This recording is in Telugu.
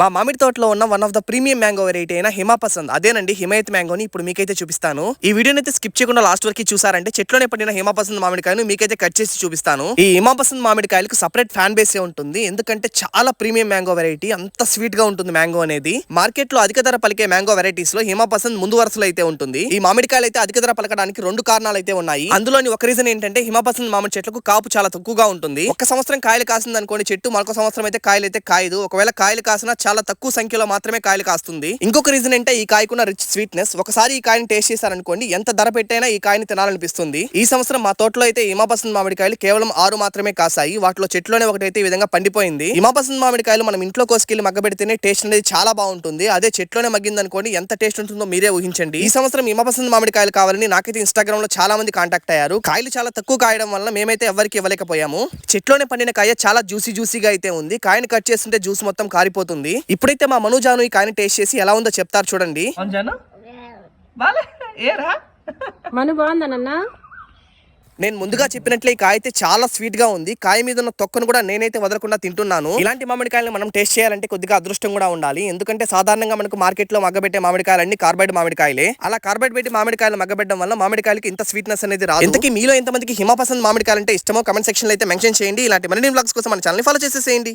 మా మామిడి తోటలో ఉన్న one of the premium mango variety అయిన హిమాపసంద్ అదేనండి హిమాయత్ మ్యాంగోని ఇప్పుడు మీకైతే చూపిస్తాను. ఈ వీడియోని అయితే స్కిప్ చేయకుండా లాస్ట్ వరకు చూసారంటే చెట్లోనే పడిన హిమాపసంద్ మామిడికాయను మీకైతే కట్ చేసి చూపిస్తాను. ఈ హిమాపసంద్ మామిడికాయలకు సపరేట్ ఫ్యాన్ బేసే ఉంటుంది. ఎందుకంటే చాలా ప్రీమియం మ్యాంగో వెరైటీ అంత స్వీట్గా ఉంటుంది మ్యాంగో అనేది. మార్కెట్లో అధిక ధర పలికే మ్యాంగో వెరైటీస్లో హిమాపసంద్ ముందు వరుసలో అయితే ఉంటుంది. ఈ మామిడికాయలు అయితే అధిక ధర పలకడానికి రెండు కారణాలు అయితే ఉన్నాయి. అందులోని ఒక రీజన్ ఏంటంటే హిమాపసంద్ మామిడి చెట్లకు కాపు చాలా తక్కువగా ఉంటుంది. ఒక సంవత్సరం కాయలు కాసింది అనుకోండి చెట్టు మరొక సంవత్సరం అయితే కాయలు అయితే కాయదు. ఒకవేళ కాయలు కాసినా చాలా తక్కువ సంఖ్యలో మాత్రమే కాయలు కాస్తుంది. ఇంకొక రీజన్ అంటే ఈ కాయకున్న రిచ్ స్వీట్నెస్ ఒకసారి ఈ కాయని టేస్ట్ చేశారనుకోండి ఎంత ధర పెట్టైనా ఈ కాయని తినాలనిపిస్తుంది. ఈ సంవత్సరం మా తోటలో అయితే ఇమాపసంద్ మామిడికాయలు కేవలం ఆరు మాత్రమే కాసాయి. వాటిలో చెట్లోనే ఒకటైతే ఈ విధంగా పండిపోయింది. ఇమాపసంద్ మామిడికాయలు మనం ఇంట్లో కోసుకెళ్ళి మగ్గబెడితేనే టేస్ట్ అనేది చాలా బాగుంటుంది. అదే చెట్లోనే మగ్గింది అనుకోండి ఎంత టేస్ట్ ఉంటుందో మీరే ఊహించండి. ఈ సంవత్సరం ఇమాపసంద్ మామిడికాయలు కావాలని నాకైతే ఇన్స్టాగ్రామ్లో చాలా మంది కాంటాక్ట్ అయ్యారు. కాయలు చాలా తక్కువ కాయడం వల్ల మేమైతే ఎవరికి ఇవ్వలేకపోయాము. చెట్లోనే పండిన కాయ చాలా జ్యూసీ జ్యూసీగా అయితే ఉంది. కాయని కట్ చేస్తుంటే జ్యూస్ మొత్తం కారిపోతుంది. ఇప్పుడైతే మా మనుజాను ఈ కాయని టేస్ట్ చేసి ఎలా ఉందో చెప్తారు చూడండి. మను బాగుందనన్నా నేను ముందుగా చెప్పినట్లే ఈ కాయ అయితే చాలా స్వీట్గా ఉంది. కాయ మీద ఉన్న తొక్కను కూడా నేనైతే వదలకుండా తింటున్నాను. ఇలాంటి మామిడికాయలను మనం టేస్ట్ చేయాలంటే కొద్దిగా అదృష్టం కూడా ఉండాలి. ఎందుకంటే సాధారణంగా మనకు మార్కెట్లో మగ్గబెట్టే మామిడికాయలన్నీ కార్బైడ్ మామిడికాయలే అలా కార్బైడ్ పెట్టి మామిడికాయలు మగ్గబెట్టడం వల్ల మామిడికాయలకి ఇంత స్వీట్నెస్ అనేది రాదు. ఇంతకీ మీలో ఎంతమందికి హిమాపసంద్ మామిడికాయలు అంటే ఇష్టమో కమెంట్ సెక్షన్లో అయితే మెన్షన్ చేయండి. ఇలాంటి మరిన్ని బ్లాగ్స్ కోసం మన ఛానల్ ఫాలో చేసేసేయండి.